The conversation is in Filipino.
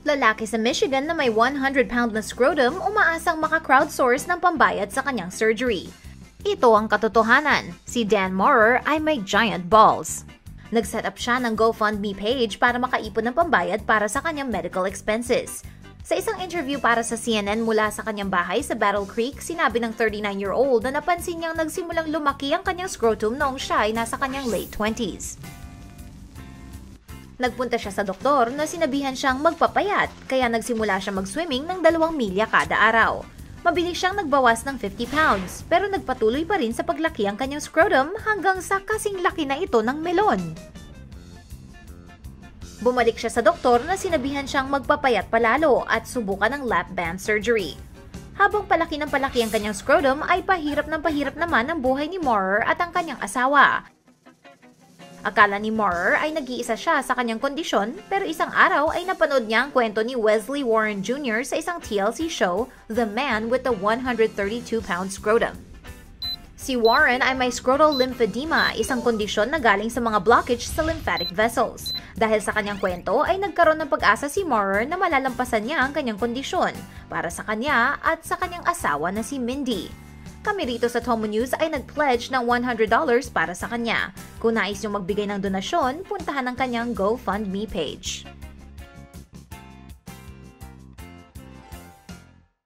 Lalaki sa Michigan na may 100-pound na scrotum umaasang maka-crowdsource ng pambayad sa kanyang surgery. Ito ang katotohanan. Si Dan Maurer ay may giant balls. Nag-set up siya ng GoFundMe page para makaipon ng pambayad para sa kanyang medical expenses. Sa isang interview para sa CNN mula sa kanyang bahay sa Battle Creek, sinabi ng 39-year-old na napansin niyang nagsimulang lumaki ang kanyang scrotum noong siya ay nasa kanyang late 20s. Nagpunta siya sa doktor na sinabihan siyang magpapayat, kaya nagsimula siya mag-swimming ng dalawang milya kada araw. Mabilis siyang nagbawas ng 50 pounds, pero nagpatuloy pa rin sa paglaki ang kanyang scrotum hanggang sa kasing laki na ito ng melon. Bumalik siya sa doktor na sinabihan siyang magpapayat palalo at subukan ng lap band surgery. Habang palaki ng palaki ang kanyang scrotum ay pahirap ng pahirap naman ang buhay ni Maurer at ang kanyang asawa. Akala ni Maurer ay nag-iisa siya sa kanyang kondisyon pero isang araw ay napanood niya ang kwento ni Wesley Warren Jr. sa isang TLC show, The Man with the 132-pound scrotum. Si Warren ay may scrotal lymphedema, isang kondisyon na galing sa mga blockage sa lymphatic vessels. Dahil sa kanyang kwento ay nagkaroon ng pag-asa si Maurer na malalampasan niya ang kanyang kondisyon para sa kanya at sa kanyang asawa na si Mindy. Kami rito sa Tomo News ay nag-pledge ng $100 para sa kanya. Kung nais niyong magbigay ng donasyon, puntahan ang kanyang GoFundMe page.